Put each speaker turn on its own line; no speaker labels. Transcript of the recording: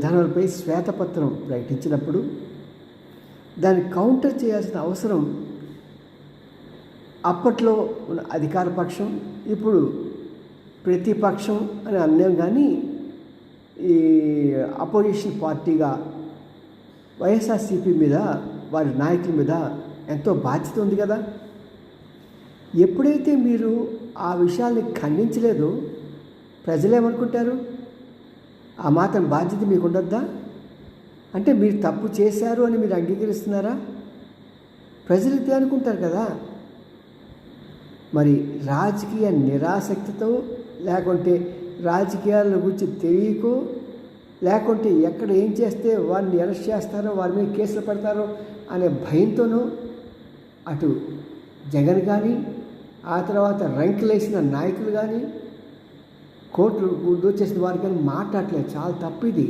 విధానాలపై శ్వేతపత్రం ప్రకటించినప్పుడు దాన్ని కౌంటర్ చేయాల్సిన అవసరం అప్పట్లో ఉన్న అధికార పక్షం ఇప్పుడు ప్రతిపక్షం అని అన్నాం కానీ ఈ అపోజిషన్ పార్టీగా వైఎస్ఆర్సీపీ మీద వారి నాయకుల మీద ఎంతో బాధ్యత ఉంది కదా. ఎప్పుడైతే మీరు ఆ విషయాల్ని ఖండించలేదో ప్రజలేమనుకుంటారు? ఆ మాత్రం బాధ్యత మీకు ఉండద్దా? అంటే మీరు తప్పు చేశారు అని మీరు అంగీకరిస్తున్నారా? ప్రజలు ఇదే అనుకుంటారు కదా. మరి రాజకీయ నిరాసక్తితో లేకుంటే రాజకీయాల గురించి తెలియకో లేకుంటే ఎక్కడ ఏం చేస్తే వారిని అరెస్ట్ చేస్తారో వారి మీద కేసులు పెడతారో అనే భయంతోనూ అటు జగన్ కానీ ఆ తర్వాత రంకులేసిన నాయకులు కానీ కోట్లు దోచేసిన వారికి కానీ మాట్లాడలేదు. చాలా తప్పు ఇది.